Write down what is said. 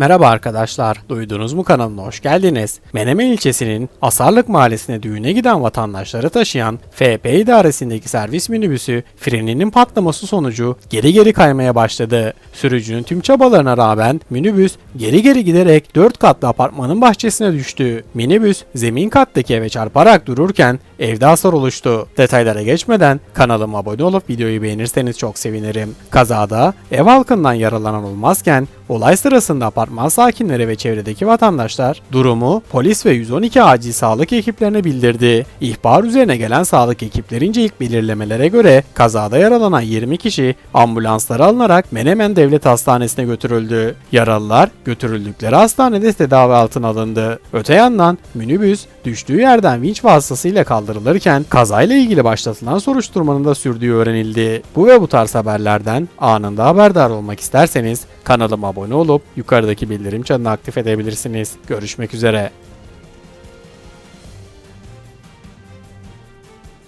Merhaba arkadaşlar, duydunuz mu kanalıma hoş geldiniz. Menemen ilçesinin Asarlık mahallesine düğüne giden vatandaşları taşıyan FP idaresindeki servis minibüsü freninin patlaması sonucu geri geri kaymaya başladı. Sürücünün tüm çabalarına rağmen minibüs geri geri giderek 4 katlı apartmanın bahçesine düştü. Minibüs zemin kattaki eve çarparak dururken evde hasar oluştu. Detaylara geçmeden kanalıma abone olup videoyu beğenirseniz çok sevinirim. Kazada ev halkından yaralanan olmazken olay sırasında apartman sakinleri ve çevredeki vatandaşlar durumu polis ve 112 acil sağlık ekiplerine bildirdi. İhbar üzerine gelen sağlık ekiplerince ilk belirlemelere göre kazada yaralanan 20 kişi ambulanslara alınarak Menemen Devlet Hastanesi'ne götürüldü. Yaralılar götürüldükleri hastanede tedavi altına alındı. Öte yandan minibüs düştüğü yerden vinç vasıtasıyla kaldırılırken kazayla ilgili başlatılan soruşturmanın da sürdüğü öğrenildi. Bu ve bu tarz haberlerden anında haberdar olmak isterseniz kanalıma abone olup yukarıdaki bildirim çanını aktif edebilirsiniz. Görüşmek üzere.